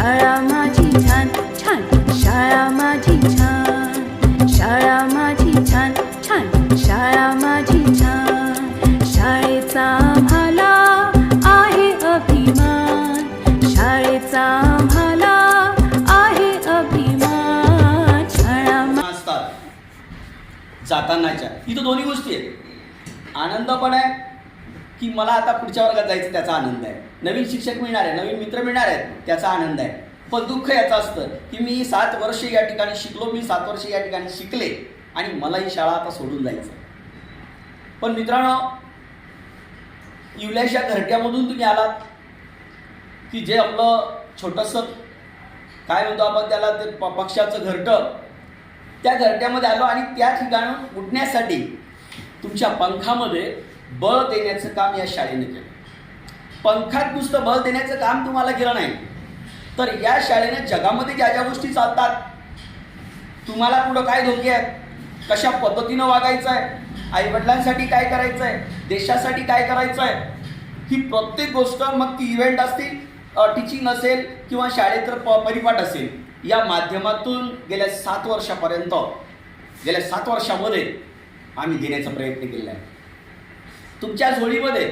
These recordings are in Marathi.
शाळा माझी छान छान. शाळा माझी छान. शाळा माझी छान छान. शाळा माझी छान. शाळेचा आम्हाला आहे अभिमान. शाळेचा आम्हाला आहे अभिमान. शाळा जातानाच्या. इथं दोन्ही गोष्टी आहेत. आनंद पण आहे की मला आता पुढच्या वर्गात जायचं त्याचा आनंद आहे. नवीन शिक्षक मिळणार आहे नवीन मित्र मिळणार आहेत त्याचा आनंद आहे. पण दुःख याचं असतं की मी सात वर्ष या ठिकाणी शिकलो मी सात वर्ष या ठिकाणी शिकले आणि मला ही शाळा आता सोडून जायचं पण मित्रांनो इवल्याशा घरट्यामधून तुम्ही आलात की जे आपलं छोटंसं काय म्हणतो आपण त्याला ते प पक्षाचं घरटं त्या घरट्यामध्ये आलो आणि त्या ठिकाणून उठण्यासाठी तुमच्या पंखामध्ये बळ देण्याचं काम या शाळेने केलं. पंखात नुसतं बळ देण्याचं काम तुम्हाला केलं नाही. तर या शाळेने जगामध्ये ज्या ज्या गोष्टी चालतात तुम्हाला पुढं काय धोके आहेत? कशा पद्धतीनं वागायचं आहे आईवडिलांसाठी काय करायचं आहे देशासाठी काय करायचं आहे ही प्रत्येक गोष्ट मग ती इव्हेंट असतील टीचिंग असेल किंवा शाळेत प परिपाठ असेल या माध्यमातून गेल्या सात वर्षापर्यंत गेल्या सात वर्षामध्ये आम्ही देण्याचा प्रयत्न केलेला आहे. तुमच्या झोळीमध्ये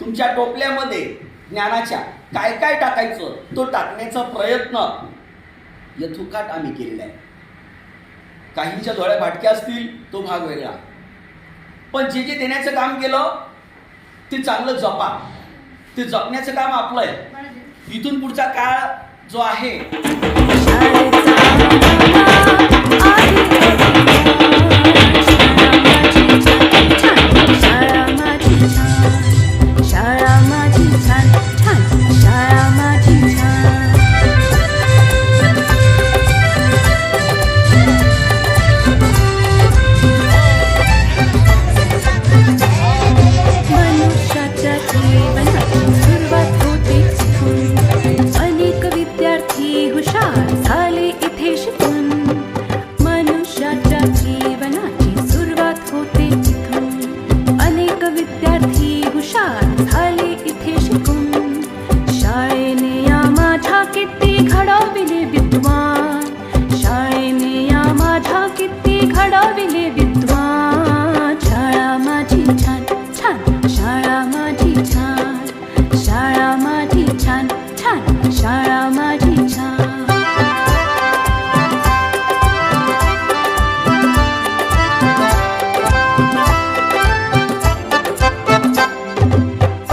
तुमच्या टोपल्यामध्ये ज्ञानाच्या काय काय टाकायचं तो टाकण्याचा प्रयत्न यथोकाट आम्ही केलेला आहे. काहींच्या डोळ्या भाटक्या असतील तो भाग वेगळा. पण जे जे देण्याचं काम केलं ते चांगलं जपा. ते जपण्याचं काम आपलं आहे. इथून पुढचा काळ जो आहे या